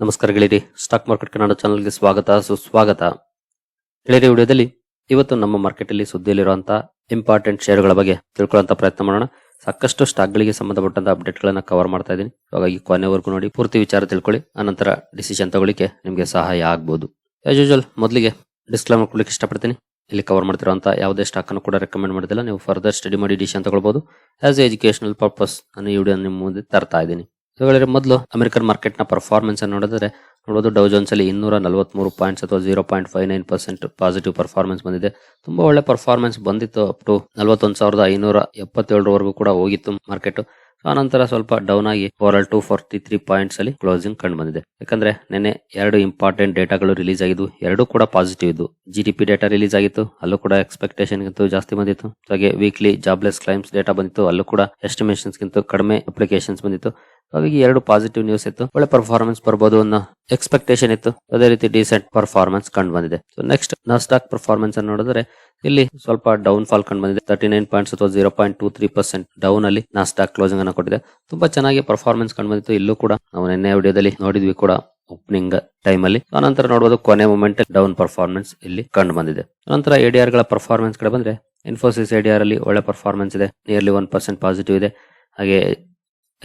ನಮಸ್ಕಾರ stock market Kannada ಚಾನಲ್ಗೆ ಸ್ವಾಗತ, ಸುಸ್ವಾಗತ. ಗೆಳೆಯರಿ ವಿಡಿಯೋದಲ್ಲಿ ಇವತ್ತು ನಮ್ಮ ಮಾರ್ಕೆಟ್ ಅಲ್ಲಿ ಸುದ್ದಿಯಲ್ಲಿರುವಂತಹ ಇಂಪಾರ್ಟೆಂಟ್ ಶೇರುಗಳ ಬಗ್ಗೆ ತಿಳ್ಕೊಳ್ಳುವಂತ ಪ್ರಯತ್ನ ಮಾಡೋಣ. ಸಾಕಷ್ಟು ಸ್ಟಾಕ್ ಗಳಿಗೆ ಸಂಬಂಧಪಟ್ಟಂತ ಅಪ್ಡೇಟ್ ಗಳನ್ನ ಕವರ್ ಮಾಡ್ತಾ ಇದ್ದೀನಿ. ಹಾಗಾಗಿ ಕೊನೆವರೆಗೂ ನೋಡಿ, ಪೂರ್ತಿ ವಿಚಾರ ತಿಳ್ಕೊಳ್ಳಿ. ಅನಂತರ ಡಿಸಿಷನ್ ತಗೊಳ್ಳಿಕ್ಕೆ ನಿಮಗೆ ಸಹಾಯ ಆಗ್ಬೋದು. ಆಸ್ ಯೂಶುವಲ್ ಮೊದಲಿಗೆ ಡಿಸ್ಕ್ಲೈಮರ್ ಕೊಡ್ಲಿಕ್ಕೆ ಇಷ್ಟಪಡ್ತೀನಿ. ಇಲ್ಲಿ ಕವರ್ ಮಾಡ್ತಿರುವಂತಹ ಯಾವುದೇ ಸ್ಟಾಕ್ ಅನ್ನು ಕೂಡ ರೆಕಮೆಂಡ್ ಮಾಡಿದಿಲ್ಲ. ನೀವು ಫರ್ದರ್ ಸ್ಟಡಿ ಮಾಡಿ ಡಿಸಿಷನ್ ತಗೊಳ್ಬಹುದು ಆಸ್ ಎಜುಕೇಶನಲ್ ಪರ್ಪಸ್ ನಾನು ಈ ವಿಡಿಯೋ ನಿಮ್ಮ ಮುಂದೆ ತರ್ತಾ ಇದ್ದೀನಿ. ಇವುಗಳ ಮೊದಲು ಅಮೆರಿಕನ್ ಮಾರ್ಕೆಟ್ನ ಪರ್ಫಾರ್ಮೆನ್ಸ್ ಅನ್ನು ನೋಡಿದ್ರೆ ನೋಡೋದು ಡೌ ಜೋನ್ಸಲ್ಲಿ ಇನ್ನೂರ ನಲವತ್ಮೂರು ಪಾಯಿಂಟ್ಸ್ ಅಥವಾ zero point five nine percent positive performance ಬಂದಿದೆ. ತುಂಬಾ ಒಳ್ಳೆ ಪರ್ಫಾರ್ಮೆನ್ಸ್ ಬಂದಿತ್ತು ಅಪ್ ಟು ನಲವತ್ತೊಂದು ಸಾವಿರದ ಐನೂರ ಎಪ್ಪತ್ತೇಳರವರೆಗೂ ಕೂಡ ಹೋಗಿತ್ತು ಮಾರ್ಕೆಟ್ ಆನಂತರ ಸ್ವಲ್ಪ ಡೌನ್ ಆಗಿ over two forty three points ಅಲ್ಲಿ ಕ್ಲೋಸಿಂಗ್ ಕಂಡು ಬಂದಿದೆ. ಯಾಕಂದ್ರೆ ನಿನ್ನೆ ಎರಡು ಇಂಪಾರ್ಟೆಂಟ್ ಡೇಟಾಗಳು ರಿಲೀಸ್ ಆಗಿದ್ದು, ಎರಡು ಕೂಡ ಪಾಸಿಟಿವ್ ಇದ್ದು. G D P data release ಆಗಿತ್ತು, ಅಲ್ಲೂ ಕೂಡ ಎಕ್ಸ್ಪೆಕ್ಟೇಷನ್ ಗಿಂತ ಜಾಸ್ತಿ ಬಂದಿತ್ತು. ಹಾಗೆ ವೀಕ್ಲಿ ಜಾಬ್ಲೆಸ್ ಕ್ಲೈಮ್ಸ್ ಡೇಟಾ ಬಂದಿತ್ತು, ಅಲ್ಲೂ ಕೂಡ ಎಸ್ಟಿಮೇಷನ್ಸ್ ಗಿಂತ ಕಡಿಮೆ ಅಪ್ಲಿಕೇಶನ್ಸ್ ಬಂದಿತ್ತು. ಹಾಗಾಗಿ ಎರಡು ಪಾಸಿಟಿವ್ ನ್ಯೂಸ್ ಇತ್ತು. ಒಳ್ಳೆ ಪರ್ಫಾರ್ಮೆನ್ಸ್ ಬರ್ಬೋದು ಅನ್ನೋ ಎಕ್ಸ್ಪೆಕ್ಟೇಷನ್ ಇತ್ತು. ಅದೇ ರೀತಿ ಡಿಸೆಂಟ್ ಪರ್ಫಾರ್ಮೆನ್ಸ್ ಕಂಡು ಬಂದಿದೆ. ಸೊ ನೆಕ್ಸ್ಟ್ ನಾಸ್ಟಾಕ್ ಪರ್ಫಾರ್ಮೆನ್ಸ್ ಅನ್ನು ನೋಡಿದ್ರೆ, ಇಲ್ಲಿ ಸ್ವಲ್ಪ ಡೌನ್ ಫಾಲ್ ಕಂಡು ಬಂದಿದೆ. ತರ್ಟಿ ನೈನ್ ಪಾಯಿಂಟ್ಸ್ ಅಥವಾ zero point two three percent down ಅಲ್ಲಿ ನಾಸ್ಟಾಕ್ ಕ್ಲೋಸಿಂಗ್ ಅನ್ನು ಕೊಟ್ಟಿದೆ. ತುಂಬಾ ಚೆನ್ನಾಗಿ ಪರ್ಫಾರ್ಮೆನ್ಸ್ ಕಂಡು ಬಂದಿತ್ತು. ಇಲ್ಲೂ ಕೂಡ ನಾವು ನಿನ್ನೆ ವಿಡಿಯೋದಲ್ಲಿ ನೋಡಿದ್ವಿ ಕೂಡ ಓಪನಿಂಗ್ ಟೈಮ್ ಅಲ್ಲಿ. ಆನಂತರ ನೋಡಬಹುದು ಕೊನೆ ಮೂಮೆಂಟ್ ಡೌನ್ ಪರ್ಫಾರ್ಮೆನ್ಸ್ ಇಲ್ಲಿ ಕಂಡು ಬಂದಿದೆ. ನಂತರ ಎಡಿಆರ್ಗಳ ಪರ್ಫಾರ್ಮೆನ್ಸ್ ಕಡೆ ಬಂದ್ರೆ ಇನ್ಫೋಸಿಸ್ ಎಡಿಆರ್ ಅಲ್ಲಿ ಒಳ್ಳೆ ಪರ್ಫಾರ್ಮೆನ್ಸ್ ಇದೆ. ನಿಯರ್ಲಿ ಒನ್ ಪರ್ಸೆಂಟ್ ಪಾಸಿಟಿವ್ ಇದೆ. ಹಾಗೆ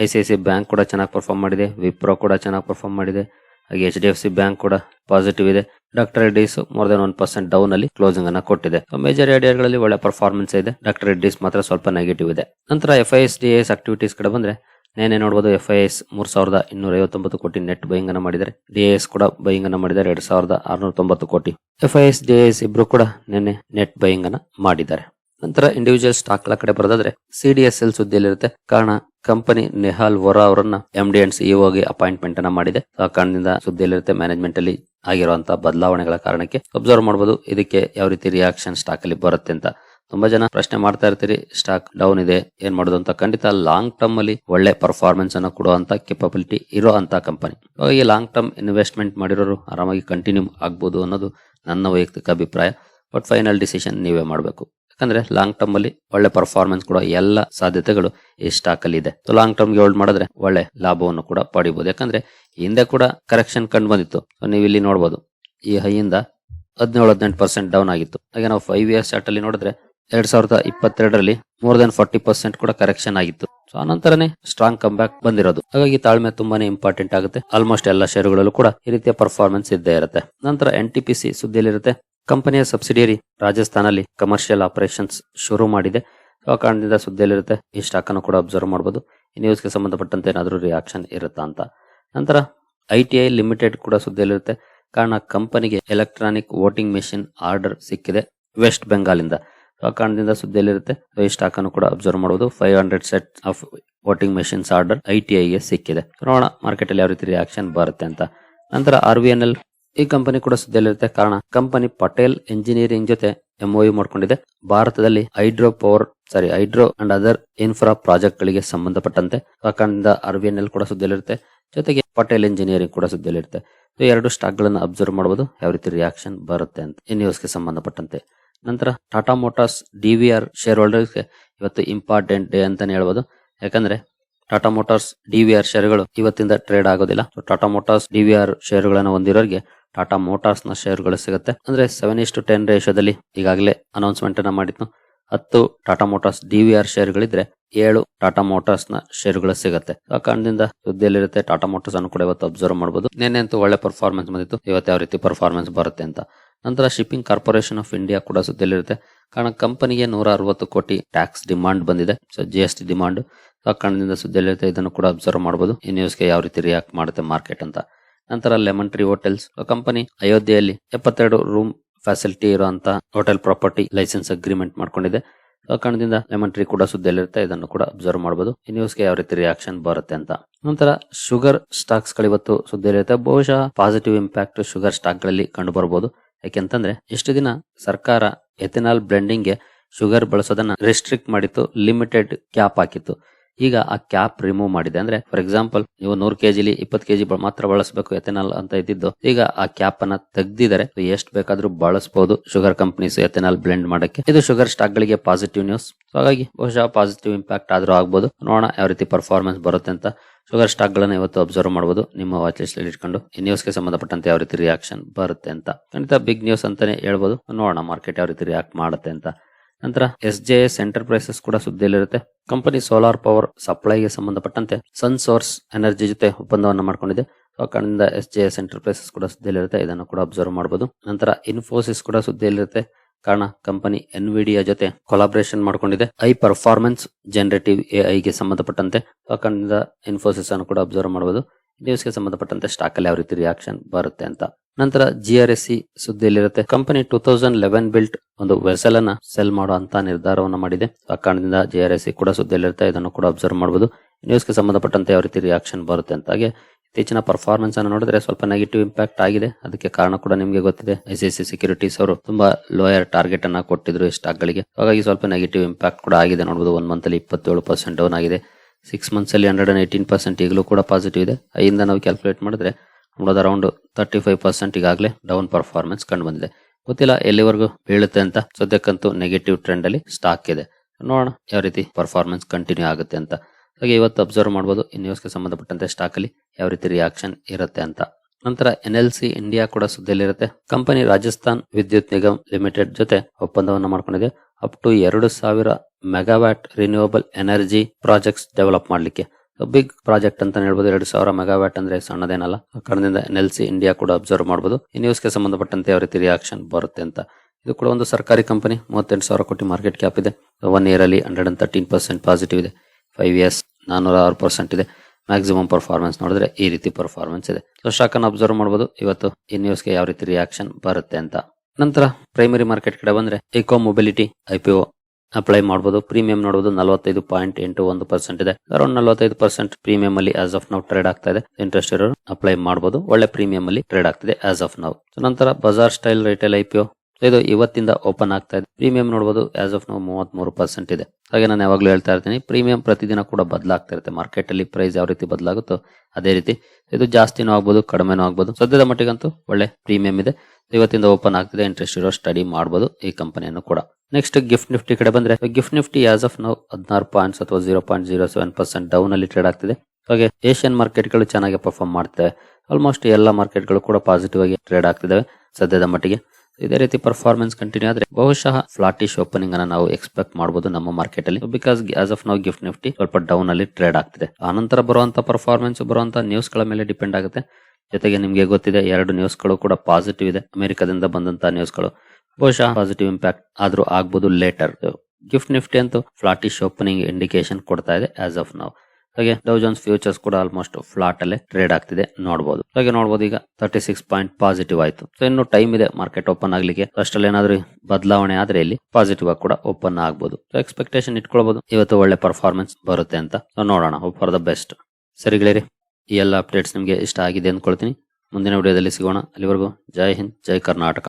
I C I C bank ಕೂಡ ಚೆನ್ನಾಗಿ ಪರ್ಫಾರ್ಮ್ ಮಾಡಿದೆ. ವಿಪ್ರೋ ಕೂಡ ಚೆನ್ನಾಗಿ ಪರ್ಫಾರ್ಮ್ ಮಾಡಿದೆ. ಹಾಗೆ H D F C bank ಕೂಡ ಪಾಸಿಟಿವ್ ಇದೆ. Doctor Reddy's more than one percent down ಅಲ್ಲಿ ಕ್ಲೋಸಿಂಗ್ ಅನ್ನ ಕೊಟ್ಟಿದೆ. ಮೇಜರ್ ಏರಿಯಾಗಳಲ್ಲಿ ಒಳ್ಳೆ ಪರ್ಫಾರ್ಮೆನ್ಸ್ ಇದೆ. ಡಾಕ್ಟರ್ ರೆಡ್ಡಿಸ್ ಮಾತ್ರ ಸ್ವಲ್ಪ ನೆಗೆಟಿವ್ ಇದೆ. ನಂತರ F I S D S activities ಕಡೆ ಬಂದ್ರೆ ನೇನೆ ನೋಡಬಹುದು ಎಫ್ ಐ ಎಸ್ ಮೂರ್ ಸಾವಿರದ ಇನ್ನೂರ ಐವತ್ತೊಂಬತ್ತು ಕೋಟಿ ನೆಟ್ ಬೈಯಿಂಗ್ ಅನ್ನ ಮಾಡಿದ್ದಾರೆ. ಡಿ ಎಸ್ ಕೂಡ ಬೈಯಿಂಗ್ ಅನ್ನ ಮಾಡಿದ್ದಾರೆ. ಎರಡ್ ಸಾವಿರದ ಆರ್ನೂರ ತೊಂಬತ್ತು ಕೋಟಿ F I S D S ಇಬ್ರು ಕೂಡ ನಿನ್ನೆ ನೆಟ್ ಬೈಯಿಂಗ್ ಅನ್ನ ಮಾಡಿದ್ದಾರೆ. ನಂತರ ಇಂಡಿವಿಜುವಲ್ ಸ್ಟಾಕ್ಗಳ ಕಡೆ ಬರೋದಾದ್ರೆ ಸಿಡಿಎಸ್ ಎಲ್ ಸುದ್ದಿಯಲ್ಲಿರುತ್ತೆ. ಕಾರಣ ಕಂಪನಿ ನೆಹಾಲ್ ವೊರಾ ಅವರನ್ನ ಎಂ ಡಿ ಅಂಡ್ ಸಿಇಒ ಗೆ ಅಪಾಯಿಂಟ್ಮೆಂಟ್ ಅನ್ನ ಮಾಡಿದೆ. ಆ ಕಾರಣದಿಂದ ಸುದ್ದಿಯಲ್ಲಿರುತ್ತೆ ಮ್ಯಾನೇಜ್ಮೆಂಟ್ ಅಲ್ಲಿ ಆಗಿರುವಂತಹ ಬದಲಾವಣೆಗಳ ಕಾರಣಕ್ಕೆ ಅಬ್ಸರ್ವ್ ಮಾಡಬಹುದು ಇದಕ್ಕೆ ಯಾವ ರೀತಿ ರಿಯಾಕ್ಷನ್ ಸ್ಟಾಕ್ ಅಲ್ಲಿ ಬರುತ್ತೆ ಅಂತ ತುಂಬಾ ಜನ ಪ್ರಶ್ನೆ ಮಾಡ್ತಾ ಇರ್ತೀರಿ. ಸ್ಟಾಕ್ ಡೌನ್ ಇದೆ, ಏನ್ ಮಾಡೋದು ಅಂತ ಖಂಡಿತ ಲಾಂಗ್ ಟರ್ಮ್ ಅಲ್ಲಿ ಒಳ್ಳೆ ಪರ್ಫಾರ್ಮೆನ್ಸ್ ಅನ್ನು ಕೊಡುವಂತ ಕೆಪಬಿಲಿಟಿ ಇರೋ ಅಂತ ಕಂಪನಿ ಈ ಲಾಂಗ್ ಟರ್ಮ್ ಇನ್ವೆಸ್ಟ್ಮೆಂಟ್ ಮಾಡಿರೋರು ಆರಾಮಾಗಿ ಕಂಟಿನ್ಯೂ ಆಗ್ಬೋದು ಅನ್ನೋದು ನನ್ನ ವೈಯಕ್ತಿಕ ಅಭಿಪ್ರಾಯ. ಬಟ್ ಫೈನಲ್ ಡಿಸಿಷನ್ ನೀವೇ ಮಾಡಬೇಕು. ಯಾಕಂದ್ರೆ ಲಾಂಗ್ ಟರ್ಮ್ ಅಲ್ಲಿ ಒಳ್ಳೆ ಪರ್ಫಾರ್ಮೆನ್ಸ್ ಕೂಡ ಎಲ್ಲ ಸಾಧ್ಯತೆಗಳು ಈ ಸ್ಟಾಕ್ ಅಲ್ಲಿ ಇದೆ ಲಾಂಗ್ ಟರ್ಮ್ಗೆ ಹೋಲ್ಡ್ ಮಾಡಿದ್ರೆ ಒಳ್ಳೆ ಲಾಭವನ್ನು ಕೂಡ ಪಡಿಬಹುದು ಯಾಕಂದ್ರೆ ಹಿಂದೆ ಕೂಡ ಕರೆಕ್ಷನ್ ಕಂಡು ಬಂದಿತ್ತು. ನೀವು ಇಲ್ಲಿ ನೋಡಬಹುದು ಈ ಹೈಯಿಂದ ಹದಿನೇಳು, ಹದಿನೆಂಟು ಪರ್ಸೆಂಟ್ ಡೌನ್ ಆಗಿತ್ತು. ಹಾಗೆ ನಾವು ಫೈವ್ ಇಯರ್ಸ್ ಚಾರ್ಟ್ ಅಲ್ಲಿ ನೋಡಿದ್ರೆ ಎರಡ್ ಸಾವಿರದ ಇಪ್ಪತ್ತೆರಡರಲ್ಲಿ ಮೋರ್ ದನ್ ಫಾರ್ಟಿ ಪರ್ಸೆಂಟ್ ಕೂಡ ಕರೆಕ್ಷನ್ ಆಗಿತ್ತು. ಸೊ ಆನಂತರನೇ ಸ್ಟ್ರಾಂಗ್ ಕಮ್ ಬ್ಯಾಕ್ ಬಂದಿರೋದು. ಹಾಗಾಗಿ ತಾಳ್ಮೆ ತುಂಬಾನೇ ಇಂಪಾರ್ಟೆಂಟ್ ಆಗುತ್ತೆ. ಆಲ್ಮೋಸ್ಟ್ ಎಲ್ಲ ಶೇರುಗಳಲ್ಲೂ ಕೂಡ ಈ ರೀತಿಯ ಪರ್ಫಾರ್ಮೆನ್ಸ್ ಇದ್ದೇ ಇರುತ್ತೆ. ನಂತರ ಎನ್ ಟಿ ಪಿ ಸಿ ಸುದ್ದಿಯಲ್ಲಿರುತ್ತೆ. ಕಂಪನಿಯ ಸಬ್ಸಿಡಿಯರಿ ರಾಜಸ್ಥಾನಲ್ಲಿ ಕಮರ್ಷಿಯಲ್ ಆಪರೇಷನ್ಸ್ ಶುರು ಮಾಡಿದೆ. ಆ ಕಾರಣದಿಂದ ಸುದ್ದಿಯಲ್ಲಿರುತ್ತೆ, ಈ ಸ್ಟಾಕ್ ಅನ್ನು ಕೂಡ ಅಬ್ಸರ್ವ್ ಮಾಡಬಹುದು ಈ ನ್ಯೂಸ್ಗೆ ಸಂಬಂಧಪಟ್ಟಂತೆ ಏನಾದರೂ ರಿಯಾಕ್ಷನ್ ಇರುತ್ತಾ ಅಂತ. ನಂತರ ಐ ಟಿ ಐ ಲಿಮಿಟೆಡ್ ಕೂಡ ಸುದ್ದಿಯಲ್ಲಿರುತ್ತೆ. ಕಾರಣ, ಕಂಪನಿಗೆ ಎಲೆಕ್ಟ್ರಾನಿಕ್ ವೋಟಿಂಗ್ ಮೆಷಿನ್ ಆರ್ಡರ್ ಸಿಕ್ಕಿದೆ ವೆಸ್ಟ್ ಬೆಂಗಾಲ್ ಇಂದ ಆ ಕಾರಣದಿಂದ ಸುದ್ದಿಯಲ್ಲಿರುತ್ತೆ, ಈ ಸ್ಟಾಕ್ ಅನ್ನು ಕೂಡ ಅಬ್ಸರ್ವ್ ಮಾಡಬಹುದು five hundred set of voting machines order I T ಐಗೆ ಸಿಕ್ಕಿದೆ. ನೋಡೋಣ ಮಾರ್ಕೆಟ್ ಅಲ್ಲಿ ಯಾವ ರೀತಿ ರಿಯಾಕ್ಷನ್ ಬರುತ್ತೆ ಅಂತ. ನಂತರ ಆರ್ ವಿ ಎನ್ ಎಲ್ ಈ ಕಂಪನಿ ಕೂಡ ಸುದ್ದಿಯಲ್ಲಿರುತ್ತೆ. ಕಾರಣ ಕಂಪನಿ ಪಟೇಲ್ ಎಂಜಿನಿಯರಿಂಗ್ ಜೊತೆ ಎಂಒಯು ಮಾಡ್ಕೊಂಡಿದೆ. ಭಾರತದಲ್ಲಿ hydro power sorry hydro and other infra project ಗಳಿಗೆ ಸಂಬಂಧಪಟ್ಟಂತೆ ಕಾಕಂಡ ಆರ್ ಎಲ್ ಕೂಡ ಸುದ್ದಿಯಲ್ಲಿರುತ್ತೆ. ಜೊತೆಗೆ ಪಟೇಲ್ ಇಂಜಿನಿಯರಿಂಗ್ ಕೂಡ ಸುದ್ದಿಯಲ್ಲಿರುತ್ತೆ. ಎರಡು ಸ್ಟಾಕ್ ಗಳನ್ನ ಅಬ್ಸರ್ವ್ ಮಾಡಬಹುದು ಯಾವ ರೀತಿ ರಿಯಾಕ್ಷನ್ ಬರುತ್ತೆ ಅಂತ, ಈ ನ್ಯೂಸ್ಗೆ ಸಂಬಂಧಪಟ್ಟಂತೆ. ನಂತರ Tata Motors D V R share ಹೋಲ್ಡರ್ಸ್ಗೆ ಇವತ್ತು ಇಂಪಾರ್ಟೆಂಟ್ ಡೇ ಅಂತಾನೆ ಹೇಳ್ಬೋದು. ಯಾಕಂದ್ರೆ Tata Motors D V R ಶೇರ್ಗಳು ಇವತ್ತಿಂದ ಟ್ರೇಡ್ ಆಗೋದಿಲ್ಲ. Tata Motors D V R ಶೇರ್ಗಳನ್ನು ಹೊಂದಿರೋರಿಗೆ ಟಾಟಾ ಮೋಟಾರ್ಸ್ನ ಶೇರ್ಗಳು ಸಿಗುತ್ತೆ. ಅಂದ್ರೆ ಸೆವೆನ್ ಇಷ್ಟು ಟೆನ್ ರೇಷೋದಲ್ಲಿ ಈಗಾಗಲೇ ಅನೌನ್ಸ್ಮೆಂಟ್ ಅನ್ನ ಮಾಡಿತ್ತು ಹತ್ತು Tata Motors D V R ಶೇರ್ಗಳಿದ್ರೆ ಏಳು ಟಾಟಾ ಮೋಟಾರ್ಸ್ನ ಶೇರ್ಗಳು ಸಿಗುತ್ತೆ. ಆ ಕಾರಣದಿಂದ ಸುದ್ದಿಯಲ್ಲಿರುತ್ತೆ, ಟಾಟಾ ಮೋಟಾರ್ಸ್ ಅನ್ನು ಕೂಡ ಇವತ್ತು ಅಬ್ಸರ್ವ್ ಮಾಡಬಹುದು ನಿನ್ನೆ ಅಂತೂ ಒಳ್ಳೆ ಪರ್ಫಾರ್ಮೆನ್ಸ್ ಬಂದಿತ್ತು. ಇವತ್ತು ಯಾವ ರೀತಿ ಪರ್ಫಾರ್ಮೆನ್ಸ್ ಬರುತ್ತೆ ಅಂತ. ನಂತರ ಶಿಪ್ಪಿಂಗ್ ಕಾರ್ಪೊರೇಷನ್ ಆಫ್ ಇಂಡಿಯಾ ಕೂಡ ಸುದ್ದಿಯಲ್ಲಿರುತ್ತೆ. ಕಾರಣ ಕಂಪನಿಗೆ ನೂರ ಅರವತ್ತು ಕೋಟಿ ಟ್ಯಾಕ್ಸ್ ಡಿಮಾಂಡ್ ಬಂದಿದೆ. So G S T demand ಆ ಕಾರಣದಿಂದ ಸುದ್ದಿಯಲ್ಲಿರುತ್ತೆ, ಇದನ್ನು ಕೂಡ ಅಬ್ಸರ್ವ್ ಮಾಡಬಹುದು ಈ ನ್ಯೂಸ್ಗೆ ಯಾವ ರೀತಿ ರಿಯಾಕ್ಟ್ ಮಾಡುತ್ತೆ ಮಾರ್ಕೆಟ್ ಅಂತ. ನಂತರ ಲೆಮನ್ ಟ್ರೀ ಹೋಟೆಲ್ಸ್ ಕಂಪನಿ ಅಯೋಧ್ಯೆಯಲ್ಲಿ ಎಪ್ಪತ್ತೆರಡು ರೂಮ್ ಫೆಸಿಲಿಟಿ ಇರುವಂತ ಹೋಟೆಲ್ ಪ್ರಾಪರ್ಟಿ ಲೈಸೆನ್ಸ್ ಅಗ್ರಿಮೆಂಟ್ ಮಾಡ್ಕೊಂಡಿದೆ. ಆ ಕಾರಣದಿಂದ ಲೆಮನ್ ಟ್ರೀ ಕೂಡ ಸುದ್ದಿಯಲ್ಲಿರುತ್ತೆ, ಇದನ್ನು ಕೂಡ ಅಬ್ಸರ್ವ್ ಮಾಡಬಹುದು ಈ ನ್ಯೂಸ್ಗೆ ಯಾವ ರೀತಿ ರಿಯಾಕ್ಷನ್ ಬರುತ್ತೆ ಅಂತ. ನಂತರ ಶುಗರ್ ಸ್ಟಾಕ್ಸ್ ಗಳಿವತ್ತು ಸುದ್ದಿಯಲ್ಲಿರುತ್ತೆ. ಬಹುಶಃ ಪಾಸಿಟಿವ್ ಇಂಪ್ಯಾಕ್ಟ್ ಶುಗರ್ ಸ್ಟಾಕ್ಗಳಲ್ಲಿ ಕಂಡು ಬರಬಹುದು ಯಾಕೆಂತಂದ್ರೆ, ಇಷ್ಟು ದಿನ ಸರ್ಕಾರ ಎಥೆನಾಲ್ ಬ್ಲೆಂಡಿಂಗ್ಗೆ ಶುಗರ್ ಬಳಸೋದನ್ನ ರೆಸ್ಟ್ರಿಕ್ಟ್ ಮಾಡಿತ್ತು ಲಿಮಿಟೆಡ್ ಕ್ಯಾಪ್ ಹಾಕಿತ್ತು. ಈಗ ಆ ಕ್ಯಾಪ್ ರಿಮೂವ್ ಮಾಡಿದೆ. ಅಂದ್ರೆ ಫಾರ್ ಎಕ್ಸಾಂಪಲ್ ನೀವು ನೂರು ಕೆಜಿಲಿ ಇಪ್ಪತ್ ಕೆಜಿ ಮಾತ್ರ ಬಳಸಬೇಕು, ಎಥೆನಾಲ್ ಅಂತ ಇದ್ದಿದ್ದು. ಈಗ ಆ ಕ್ಯಾಪ್ ಅನ್ನ ತೆಗ್ದಿದ್ದಾರೆ ಎಷ್ಟು ಬೇಕಾದ್ರೂ ಬಳಸಬಹುದು ಶುಗರ್ ಕಂಪನೀಸ್ ಎಥೆನಾಲ್ ಬ್ಲೆಂಡ್ ಮಾಡಕ್ಕೆ. ಇದು ಶುಗರ್ ಸ್ಟಾಕ್ ಗಳಿಗೆ ಪಾಸಿಟಿವ್ ನ್ಯೂಸ್ ಹಾಗಾಗಿ ಬಹುಶಃ ಪಾಸಿಟಿವ್ ಇಂಪ್ಯಾಕ್ಟ್ ಆದ್ರೂ ಆಗ್ಬಹುದು ನೋಡೋಣ ಯಾವ ರೀತಿ ಪರ್ಫಾರ್ಮೆನ್ಸ್ ಬರುತ್ತೆ ಅಂತ ಶುಗರ್ ಸ್ಟಾಕ್ ಗಳನ್ನ ಇವತ್ತು ಅಬ್ಸರ್ವ್ ಮಾಡಬಹುದು ನಿಮ್ಮ ವಾಚ್ ಲಿಸ್ಟ್ ಅಲ್ಲಿ ಇಟ್ಕೊಂಡು ಈ ನ್ಯೂಸ್ಗೆ ಸಂಬಂಧಪಟ್ಟಂತೆ ಯಾವ ರೀತಿ ರಿಯಾಕ್ಷನ್ ಬರುತ್ತೆ ಅಂತ. ಖಂಡಿತ ಬಿಗ್ ನ್ಯೂಸ್ ಅಂತಾನೆ ಹೇಳ್ಬಹುದು ನೋಡೋಣ ಮಾರ್ಕೆಟ್ ಯಾವ ರೀತಿ ರಿಯಾಕ್ಟ್ ಮಾಡುತ್ತೆ ಅಂತ. ನಂತರ ಎಸ್ ಜೆ ಎಸ್ ಎಂಟರ್ಪ್ರೈಸಸ್ ಕೂಡ ಸುದ್ದಿಯಲ್ಲಿರುತ್ತೆ. ಕಂಪನಿ ಸೋಲಾರ್ ಪವರ್ ಸಪ್ಲೈಗೆ ಸಂಬಂಧಪಟ್ಟಂತೆ ಸನ್ ಸೋರ್ಸ್ ಎನರ್ಜಿ ಜೊತೆ ಒಪ್ಪಂದವನ್ನು ಮಾಡಿಕೊಂಡಿದೆ. ಆ ಕಾರಣದಿಂದ ಎಸ್ ಜೆ ಎಸ್ ಎಂಟರ್ಪ್ರೈಸಸ್ ಕೂಡ ಸುದ್ದಿಯಲ್ಲಿರುತ್ತೆ. ಇದನ್ನು ಕೂಡ ಅಬ್ಸರ್ವ್ ಮಾಡಬಹುದು ನಂತರ ಇನ್ಫೋಸಿಸ್ ಕೂಡ ಸುದ್ದಿಯಲ್ಲಿರುತ್ತೆ. ಕಾರಣ, ಕಂಪನಿ ಎನ್ವಿಡಿಯಾ ಜೊತೆ ಕೊಲಾಬ್ರೇಷನ್ ಮಾಡಿಕೊಂಡಿದೆ. ಐ ಪರ್ಫಾರ್ಮೆನ್ಸ್ ಜನರೇಟಿವ್ ಎ ಗೆ ಸಂಬಂಧಪಟ್ಟಂತೆ. ಆ ಕಾರಣದಿಂದ ಇನ್ಫೋಸಿಸ್ ಅನ್ನು ಕೂಡ ಅಬ್ಸರ್ವ್ ಮಾಡಬಹುದು ನ್ಯೂಸ್ಗೆ ಸಂಬಂಧಪಟ್ಟಂತೆ ಸ್ಟಾಕ್ ಅಲ್ಲಿ ಯಾವ ರೀತಿ ರಿಯಾಕ್ಷನ್ ಬರುತ್ತೆ ಅಂತ. ನಂತರ G R S C ಸುದ್ದಿಯಲ್ಲಿರುತ್ತೆ. Company two thousand eleven built ಒಂದು ವೆಸಲ್ ಅನ್ನ ಸೆಲ್ ಮಾಡೋ ಅಂತ ನಿರ್ಧಾರವನ್ನು ಮಾಡಿದೆ. ಆ ಕಾರಣದಿಂದ ಜಿ ಆರ್ ಎಸ್ ಸಿ ಕೂಡ ಸುದ್ದಿಯಲ್ಲಿರುತ್ತೆ. ಇದನ್ನು ಕೂಡ ಅಬ್ಸರ್ವ್ ಮಾಡಬಹುದು ನ್ಯೂಸ್ಗೆ ಸಂಬಂಧಪಟ್ಟಂತೆ ಯಾವ ರೀತಿ ರಿಯಾಕ್ಷನ್ ಬರುತ್ತೆ ಅಂತ ಹಾಗೆ ಇತ್ತೀಚಿನ ಪರ್ಫಾರ್ಮೆನ್ಸ್ ಅನ್ನು ನೋಡಿದ್ರೆ ಸ್ವಲ್ಪ ನೆಗೆಟಿವ್ ಇಂಪ್ಯಾಕ್ಟ್ ಆಗಿದೆ. ಅದಕ್ಕೆ ಕಾರಣ ಕೂಡ ನಿಮಗೆ ಗೊತ್ತಿದೆ. ಐ ಸಿ ಸಿ ಸೆಕ್ಯೂರಿಟೀಸ್ ಅವರು ತುಂಬಾ ಲೋಯರ್ ಟಾರ್ಗೆಟ್ ಅನ್ನ ಕೊಟ್ಟಿದ್ರು ಈ ಸ್ಟಾಕ್ ಗಳಿಗೆ. ಹಾಗಾಗಿ ಸ್ವಲ್ಪ ನೆಗೆಟಿವ್ ಇಂಪ್ಯಾಕ್ಟ್ ಕೂಡ ಆಗಿದೆ ನೋಡಬಹುದು ಒನ್ ಮಂತ್ ಅಲ್ಲಿ ಇಪ್ಪತ್ತೇಳು ಪರ್ಸೆಂಟ್ ಡೌನ್ ಆಗಿದೆ. ಸಿಕ್ಸ್ ಮಂತ್ಸ್ ಅಲ್ಲಿ ಹಂಡ್ರೆಡ್ ಅಂಡ್ ಏಯ್ಟೀನ್ ಪರ್ಸೆಂಟ್ ಈಗಲೂ ಕೂಡ ಪಾಸಿಟಿವ್ ಇದೆ. ಐಯಿಂದ ನಾವು ಕ್ಯಾಲ್ಕುಲೇಟ್ ಮಾಡಿದ್ರೆ ನೋಡೋದು ಅರೌಂಡ್ ತರ್ಟಿ ಫೈವ್ ಪರ್ಸೆಂಟ್ ಈಗಾಗಲೇ ಡೌನ್ ಪರ್ಫಾರ್ಮೆನ್ಸ್ ಕಂಡು ಬಂದಿದೆ. ಗೊತ್ತಿಲ್ಲ ಎಲ್ಲಿವರೆಗೂ ಬೀಳುತ್ತೆ ಅಂತ. ಸದ್ಯಕ್ಕಂತೂ ನೆಗೆಟಿವ್ ಟ್ರೆಂಡ್ ಅಲ್ಲಿ ಸ್ಟಾಕ್ ಇದೆ. ನೋಡೋಣ ಯಾವ ರೀತಿ ಪರ್ಫಾರ್ಮೆನ್ಸ್ ಕಂಟಿನ್ಯೂ ಆಗುತ್ತೆ ಅಂತ. ಹಾಗೆ ಇವತ್ತು ಅಬ್ಸರ್ವ್ ಮಾಡಬಹುದು ಈ ನ್ಯೂಸ್ಗೆ ಸಂಬಂಧಪಟ್ಟಂತೆ ಸ್ಟಾಕ್ ಅಲ್ಲಿ ಯಾವ ರೀತಿ ರಿಯಾಕ್ಷನ್ ಇರುತ್ತೆ ಅಂತ. ನಂತರ ಎನ್ ಎಲ್ ಸಿ ಇಂಡಿಯಾ ಕೂಡ ಸುದ್ದಿಯಲ್ಲಿರುತ್ತೆ. ಕಂಪನಿ ರಾಜಸ್ಥಾನ್ ವಿದ್ಯುತ್ ನಿಗಮ್ ಲಿಮಿಟೆಡ್ ಜೊತೆ ಒಪ್ಪಂದವನ್ನು ಮಾಡ್ಕೊಂಡಿದೆ. ಅಪ್ ಟು ಎರಡು ಸಾವಿರ megawatt renewable energy projects develop ಮಾಡಲಿಕ್ಕೆ. ಬಿಗ್ ಪ್ರಾಜೆಕ್ಟ್ ಅಂತ ಹೇಳ್ಬೋದು. ಎರಡು ಸಾವಿರ ಮೆಗಾವ್ಯಾಟ್ ಅಂದ್ರೆ ಸಣ್ಣದೇನಲ್ಲ. ಆ ಕಾರಣದಿಂದ ಎನ್ ಎಲ್ ಸಿ ಇಂಡಿಯಾ ಕೂಡ ಅಬ್ಸರ್ವ್ ಮಾಡಬಹುದು ಈ ನ್ಯೂಸ್ಗೆ ಸಂಬಂಧಪಟ್ಟಂತೆ ಯಾವ ರೀತಿ ರಿಯಾಕ್ಷನ್ ಬರುತ್ತೆ ಅಂತ. ಇದು ಕೂಡ ಒಂದು ಸರ್ಕಾರಿ ಕಂಪನಿ ಮೂವತ್ತೆಂಟು ಸಾವಿರ ಕೋಟಿ ಮಾರ್ಕೆಟ್ ಕ್ಯಾಪ್ ಇದೆ. ಒನ್ ಇಯರ್ ಅಲ್ಲಿ hundred and thirteen percent positive ಇದೆ. ಫೈವ್ ಇಯರ್ಸ್ ನಾನೂರ ಆರು ಪರ್ಸೆಂಟ್ ಇದೆ. ಮ್ಯಾಕ್ಸಿಮಮ್ ಪರ್ಫಾರ್ಮೆನ್ಸ್ ನೋಡಿದ್ರೆ ಈ ರೀತಿ ಪರ್ಫಾರ್ಮೆನ್ಸ್ ಇದೆ. ಸೊ ಸ್ಟಾಕ್ ಅನ್ನು ಅಬ್ಸರ್ವ್ ಮಾಡಬಹುದು ಇವತ್ತು ಈ ನ್ಯೂಸ್ಗೆ ಯಾವ ರೀತಿ ರಿಯಾಕ್ಷನ್ ಬರುತ್ತೆ ಅಂತ. ನಂತರ ಪ್ರೈಮರಿ ಮಾರ್ಕೆಟ್ ಕಡೆ ಬಂದ್ರೆ ಇಕೋ ಮೊಬಿಲಿಟಿ ಐಪಿಒ ಅಪ್ಲೈ ಮಾಡಬಹುದು ಪ್ರೀಮಿಯಂ ನೋಡಬಹುದು ನಲವತ್ತೈದು ಪಾಯಿಂಟ್ ಎಂಟು ಒಂದು ಪರ್ಸೆಂಟ್ ಇದೆ. ಅರೌಂಡ್ ನಲವತ್ತೈದು ಪರ್ಸೆಂಟ್ ಪ್ರೀಮಿಯಂ ಅಲ್ಲಿ ಆಸ್ ಆಫ್ ನೌ ಟ್ರೇಡ್ ಆಗ್ತಾ ಇದೆ. ಇಂಟ್ರೆಸ್ಟ್ ಇರೋರು ಅಪ್ಲೈ ಮಾಡಬಹುದು ಒಳ್ಳೆ ಪ್ರೀಮಿಯಂ ಅಲ್ಲಿ ಟ್ರೇಡ್ ಆಗ್ತಿದೆ ಆಸ್ ಆಫ್ ನೌ ನಂತರ ಬಜಾರ್ ಸ್ಟೈಲ್ ರಿಟೇಲ್ ಐಪಿಒ ಇದು ಇವತ್ತಿಂದ ಓಪನ್ ಆಗ್ತಾ ಇದೆ. ಪ್ರೀಮಿಯಂ ನೋಡಬಹುದು ಆಸ್ ಆಫ್ ನೋ ಮೂವತ್ತ್ ಮೂರು ಪರ್ಸೆಂಟ್ ಇದೆ. ಹಾಗೆ ನಾನು ಯಾವಾಗಲೂ ಹೇಳ್ತಾ ಇರ್ತೀನಿ, ಪ್ರೀಮಿಯಂ ಪ್ರತಿದಿನ ಕೂಡ ಬದಲಾಗ್ತಾ ಇರುತ್ತೆ. ಮಾರ್ಕೆಟ್ ಅಲ್ಲಿ ಪ್ರೈಸ್ ಯಾವ ರೀತಿ ಬದಲಾಗುತ್ತೋ ಅದೇ ರೀತಿ. ಇದು ಜಾಸ್ತಿನೂ ಆಗ್ಬೋದು, ಕಡಿಮೆನೂ ಆಗ್ಬೋದು. ಸದ್ಯದ ಮಟ್ಟಿಗಂತೂ ಒಳ್ಳೆ ಪ್ರೀಮಿಯಂ ಇದೆ. ಇವತ್ತಿಂದ ಓಪನ್ ಆಗ್ತಿದೆ ಇಂಟ್ರೆಸ್ಟ್ ಇರೋ ಸ್ಟಡಿ ಮಾಡಬಹುದು ಈ ಕಂಪನಿಯನ್ನು ಕೂಡ. ನೆಕ್ಸ್ಟ್ ಗಿಫ್ಟ್ ನಿಫ್ಟಿ ಕಡೆ ಬಂದ್ರೆ Gift Nifty as of now ಹದಿನಾರು ಪಾಯಿಂಟ್ಸ್ ಅಥವಾ zero point zero seven percent down ಅಲ್ಲಿ ಟ್ರೇಡ್ ಆಗ್ತಿದೆ. ಹಾಗೆ ಏಷ್ಯನ್ ಮಾರ್ಕೆಟ್ಗಳು ಚೆನ್ನಾಗಿ ಪರ್ಫಾರ್ಮ್ ಮಾಡ್ತವೆ. ಆಲ್ಮೋಸ್ಟ್ ಎಲ್ಲ ಮಾರ್ಕೆಟ್ಗಳು ಕೂಡ ಪಾಸಿಟಿವ್ ಆಗಿ ಟ್ರೇಡ್ ಆಗ್ತಿದ್ದಾವೆ ಸದ್ಯದ ಮಟ್ಟಿಗೆ. ಇದೇ ರೀತಿ ಪರ್ಫಾರ್ಮೆನ್ಸ್ ಕಂಟಿನ್ಯೂ ಆದ್ರೆ ಬಹುಶಃ ಫ್ಲಾಟಿಶ್ ಓಪನಿಂಗ್ ಅನ್ನ ನಾವು ಎಕ್ಸ್ಪೆಕ್ಟ್ ಮಾಡಬಹುದು ನಮ್ಮ ಮಾರ್ಕೆಟ್ ಅಲ್ಲಿ. ಬಿಕಾಸ್ ಆಸ್ ಆಫ್ ನಾವು ಗಿಫ್ಟ್ ನಿಫ್ಟಿ ಸ್ವಲ್ಪ ಡೌನ್ ಅಲ್ಲಿ ಟ್ರೇಡ್ ಆಗ್ತಿದೆ. ಆನಂತರ ಬರುವಂತಹ ಪರ್ಫಾರ್ಮೆನ್ಸ್ ಬರುವಂತ ನ್ಯೂಸ್ಗಳ ಮೇಲೆ ಡಿಪೆಂಡ್ ಆಗುತ್ತೆ. ಜೊತೆಗೆ ನಿಮಗೆ ಗೊತ್ತಿದೆ, ಎರಡು ನ್ಯೂಸ್ಗಳು ಕೂಡ ಪಾಸಿಟಿವ್ ಇದೆ. ಅಮೆರಿಕದಿಂದ ಬಂದಂತ ನ್ಯೂಸ್ಗಳು. ಬಹುಶಃ ಪಾಸಿಟಿವ್ ಇಂಪ್ಯಾಕ್ಟ್ ಆದ್ರೂ ಆಗ್ಬೋದು ಲೇಟರ್ ಗಿಫ್ಟ್ ನಿಫ್ಟಿ ಅಂತೂ ಫ್ಲಾಟಿಶ್ ಓಪನಿಂಗ್ ಇಂಡಿಕೇಶನ್ ಕೊಡ್ತಾ ಇದೆ ಆಸ್ ಆಫ್ ನಾವು ಹಾಗೆ ಡೌ ಜೋನ್ಸ್ ಫ್ಯೂಚರ್ಸ್ ಕೂಡ ಆಲ್ಮೋಸ್ಟ್ ಫ್ಲಾಟ್ ಅಲ್ಲಿ ಟ್ರೇಡ್ ಆಗ್ತಿದೆ. ನೋಡಬಹುದು ಹಾಗೆ ನೋಡಬಹುದು ಈಗ ತರ್ಟಿ ಸಿಕ್ಸ್ ಪಾಯಿಂಟ್ ಪಾಸಿಟಿವ್ ಆಯ್ತು. ಸೊ ಇನ್ನು ಟೈಮ್ ಇದೆ ಮಾರ್ಕೆಟ್ ಓಪನ್ ಆಗ್ಲಿಕ್ಕೆ. ಅಷ್ಟರಲ್ಲಿ ಏನಾದ್ರೂ ಬದಲಾವಣೆ ಆದ್ರೆ ಇಲ್ಲಿ ಪಾಸಿಟಿವ್ ಆಗಿ ಕೂಡ ಓಪನ್ ಆಗಬಹುದು ಸೊ ಎಕ್ಸ್ಪೆಕ್ಟೇಷನ್ ಇಟ್ಕೊಳ್ಬಹುದು ಇವತ್ತು ಒಳ್ಳೆ ಪರ್ಫಾರ್ಮೆನ್ಸ್ ಬರುತ್ತೆ ಅಂತ. ಸೊ ನೋಡೋಣ. ಫಾರ್ ದ ಬೆಸ್ಟ್ ಸರಿ ಗೆಳೆಯರಿ, ಈ ಎಲ್ಲ ಅಪ್ಡೇಟ್ಸ್ ನಿಮಗೆ ಇಷ್ಟ ಆಗಿದೆ ಅಂದ್ಕೊಳ್ತೀನಿ ಮುಂದಿನ ವಿಡಿಯೋದಲ್ಲಿ ಸಿಗೋಣ. ಅಲ್ಲಿವರೆಗೂ ಜೈ ಹಿಂದ್, ಜೈ ಕರ್ನಾಟಕ.